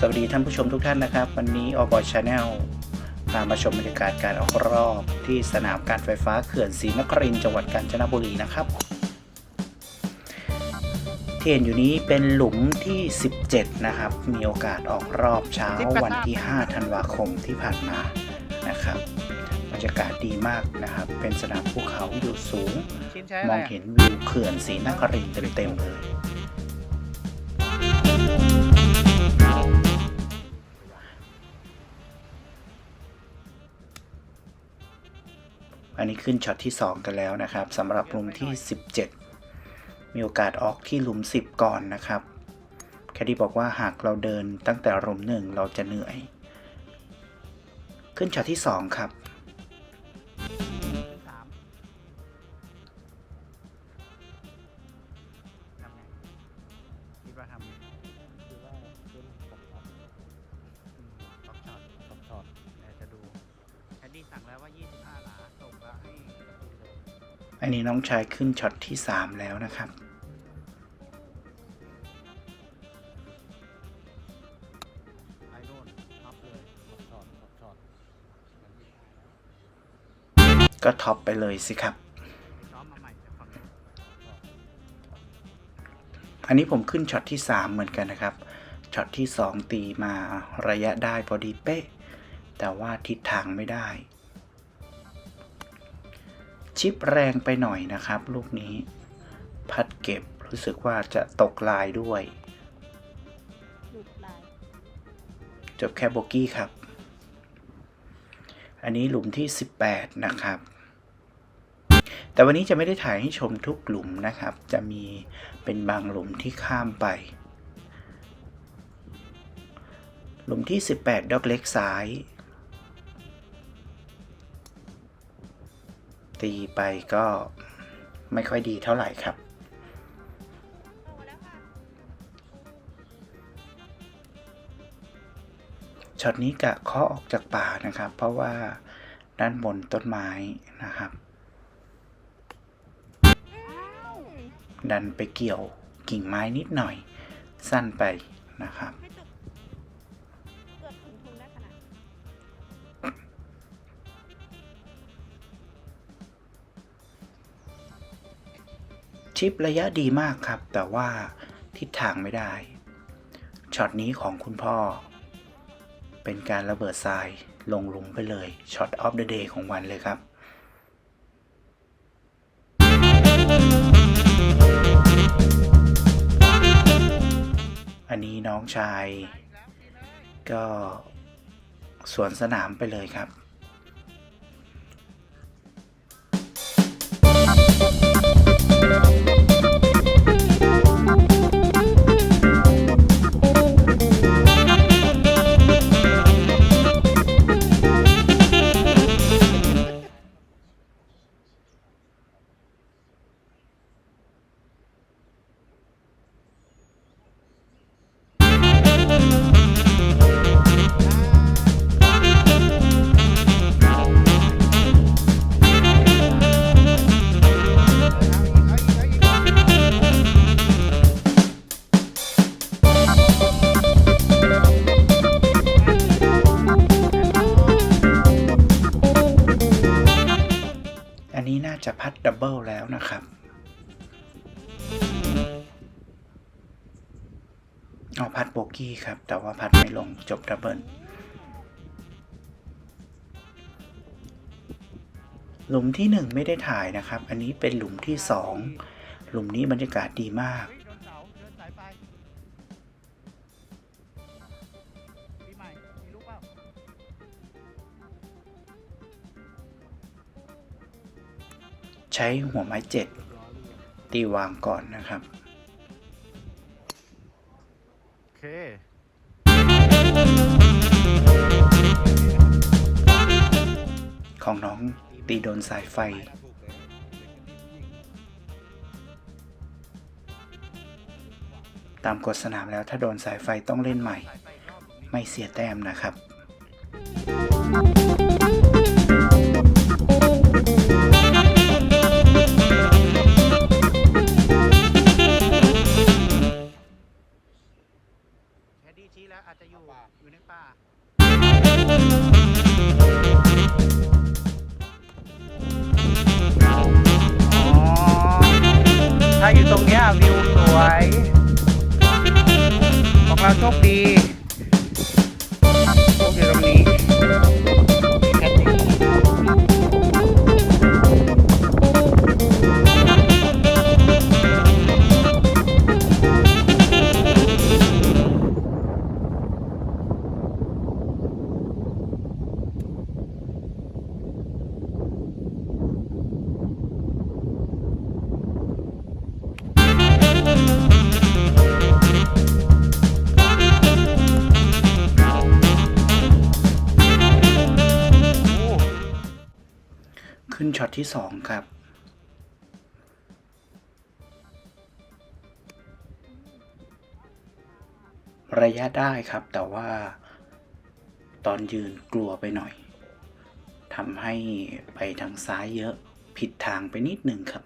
สวัสดีท่านผู้ชมทุกท่านนะครับ วันนี้อบอชาแนลพามาชมบรรยากาศการออกรอบที่สนามการไฟฟ้าเขื่อนศรีนครินทร์จังหวัดกาญจนบุรีนะครับ ที่เห็นอยู่นี้เป็นหลุมที่ 17 นะครับ มีโอกาสออกรอบเช้าวันที่ 5 ธันวาคมที่ผ่านมานะครับบรรยากาศดีมากนะครับ เป็นสนามภูเขาอยู่สูงชิ้นใช้มอะไรองอะเห็นวิวเขื่อนศรีนครินทร์เต็มๆเลย อันนี้ขึ้นช็อตที่ 2 กันแล้วนะครับสำหรับหลุมที่ 17 มีโอกาสออกที่หลุม 10 ก่อนนะครับ แคดดี้บอกว่าหากเราเดินตั้งแต่หลุมหนึ่งเราจะเหนื่อย ขึ้นช็อตที่ 2 ครับ อันนี้น้องชายขึ้นช็อตที่ 3 แล้วนะครับ ก็ท็อปไปเลยสิครับอันนอันนี้ผมขึ้นช็อตที่ 3 เหมือนกันนะครับ ช็อตที่ 2 ตีมาระยะได้พอดีเป๊ะ แต่ว่าทิศทางไม่ได้ ชิปแรงไปหน่อยนะครับ ลูกนี้ พัดเก็บรู้สึกว่าจะตกลายด้วยหลุดลายจบแค่โบกี้ครับ อันนี้หลุมที่ 18 นะครับ แต่วันนี้จะไม่ได้ถ่ายให้ชมทุกหลุมนะครับ จะมีเป็นบางหลุมที่ข้ามไป หลุมที่ 18 ดอกเล็กซ้าย ตีไปก็ไม่ค่อยดีเท่าไหร่ครับ ช็อตนี้กะเคาะออกจากป่านะครับ เพราะว่าด้านบนต้นไม้นะครับ ดันไปเกี่ยวกิ่งไม้นิดหน่อย สั้นไปนะครับ ชิประยะดีมากครับ แต่ว่าทิศทางไม่ได้ ช็อตนี้ของคุณพ่อ เป็นการระเบิดทรายลงหลุมไปเลย ช็อตออฟเดอะเดย์ของวันเลยครับอันนี้น้องชาย ก็สวนสนามไปเลยครับ นี้น่าจะพัดดับเบิลแล้วนะครับ เอาพัดโบกี้ครับ แต่ว่าพัดไม่ลงจบดับเบิลหลุมที่หนึ่งไม่ได้ถ่ายนะครับ อันนี้เป็นหลุมที่สองหลุมนี้บรรยากาศดีมาก ใช้หัวไม้เจ็ดตีวางก่อนนะครับ โอเคของน้องตีโดนสายไฟ ตามกฎสนามแล้วถ้าโดนสายไฟต้องเล่นใหม่สายไฟอีกรอบหนึ่งไม่เสียแต้มนะครับ ตรงเนี้ยวิวสวย ของเราโชคดี ขึ้นช็อตที่สองครับ ระยะได้ครับแต่ว่าตอนยืนกลัวไปหน่อยทำให้ไปทางซ้ายเยอะผิดทางไปนิดหนึ่งครับ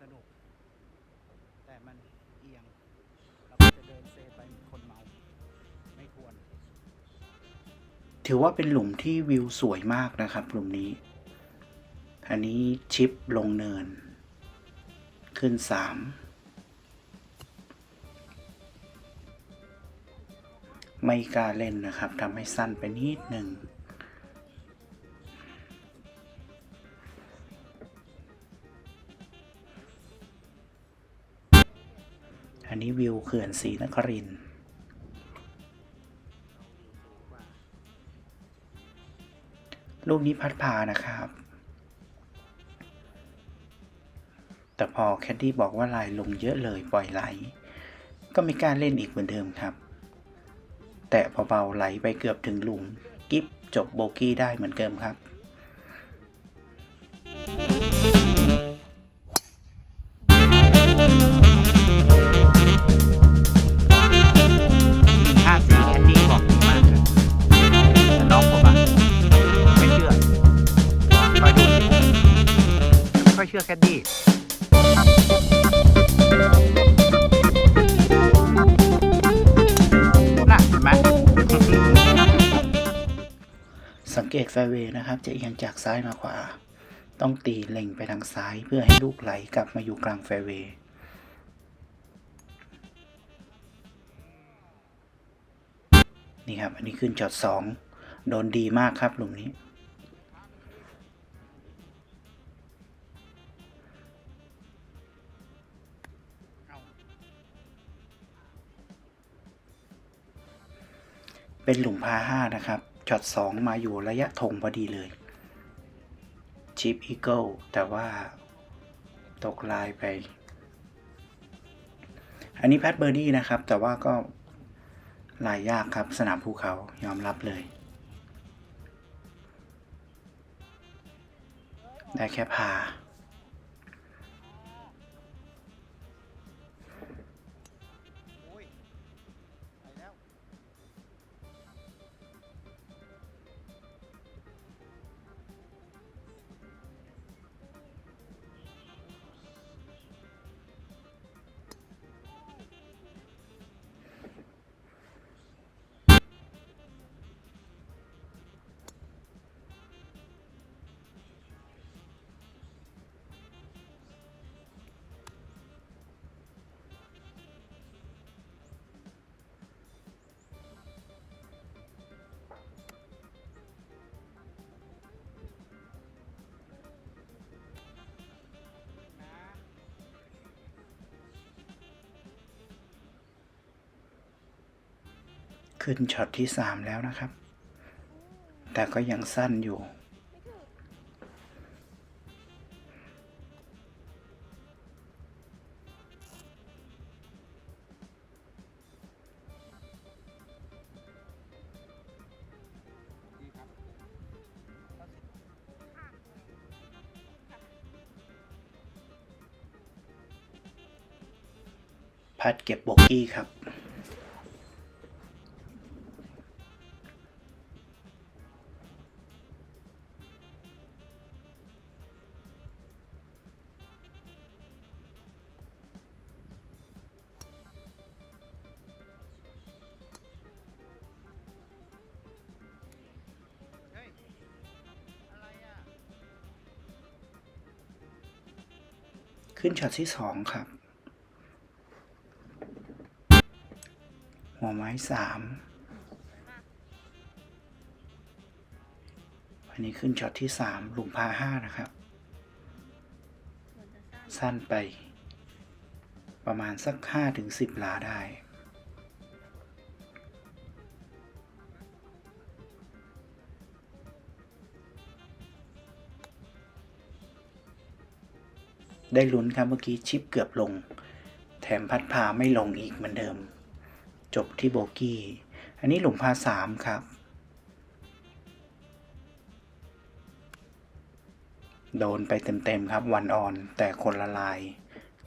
สนุก แต่มันเอียง เราก็จะเดินเซไปเหมือนคนเมา ไม่ควร ถือว่าเป็นหลุมที่วิวสวยมากนะครับ หลุมนี้ อันนี้ชิปลงเนิน ขึ้นสามไม่กล้าเล่นนะครับทำให้สั้นไปนิดหนึ่ง นี้วิวเขื่อนศรีนครินทร์ลูกนี้พัดพานะครับ แต่พอแคดดี้บอกว่าลายลงเยอะเลยปล่อยไหล ก็ไม่กล้าเล่นอีกเหมือนเดิมครับ แต่พอเบาไหลไปเกือบถึงหลุม กิฟจบโบกี้ได้เหมือนเดิมครับ ชื่อแคนดี้น่ะเห็นไหมสังเกตแฟเวย์นะครับ จะเอียงจากซ้ายมาขวา ต้องตีเล็งไปทางซ้ายเพื่อให้ลูกไหลกลับมาอยู่กลางแฟเวย์นี่ครับ อันนี้ขึ้นจอดสองโดนดีมากครับหลุมนี้ เป็นหลุมพาห้านะครับจอดสองมาอยู่ระยะธงพอดีเลยชิปอีเกิลแต่ว่าตกลายไป อันนี้แพทเบอร์ดี้นะครับ แต่ว่าก็ลายยากครับสนามภูเขายอมรับเลย ได้แค่พา ขึ้นช็อตที่สามแล้วนะครับ แต่ก็ยังสั้นอยู่ พัดเก็บโบกี้ครับ ขึ้นช็อตที่สองครับ หัวไม้สามอันนี้ขึ้นช็อตที่สามหลุมพาห้านะครับ สั้นไป ประมาณสักห้าถึงสิบลาได้ ได้ลุ้นครับเมื่อกี้ชิปเกือบลง แถมพัดพาไม่ลงอีกเหมือนเดิม จบที่โบกี้ อันนี้หลุมพาสามครับ โดนไปเต็มๆครับวันออน แต่คนละลาย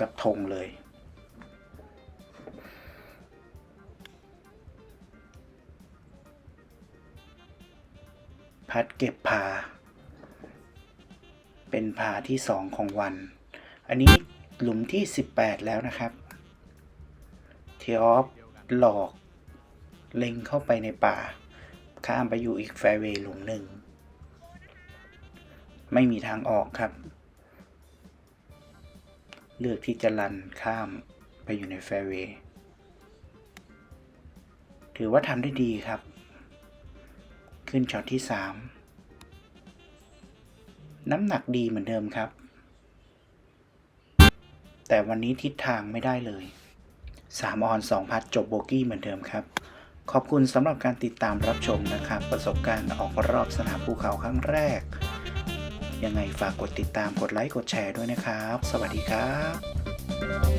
กับธงเลย พัดเก็บพา เป็นพาที่สองของวัน อันนี้หลุมที่ 18 แล้วนะครับเทออฟหลอกเล็งเข้าไปในป่า ข้ามไปอยู่อีกแฟร์เวย์หลุมหนึ่ง ไม่มีทางออกครับ เลือกที่จะลันข้ามไปอยู่ในแฟร์เวย์ถือว่าทำได้ดีครับ ขึ้นช็อตที่ 3 น้ำหนักดีเหมือนเดิมครับ แต่วันนี้ทิศทางไม่ได้เลย 3 ออน 2 พัดจบโบกี้เหมือนเดิมครับ ขอบคุณสำหรับการติดตามรับชมนะครับ ประสบการณ์ออกรอบสนามภูเขาครั้งแรก ยังไงฝากกดติดตามกดไลค์กดแชร์ด้วยนะครับ สวัสดีครับ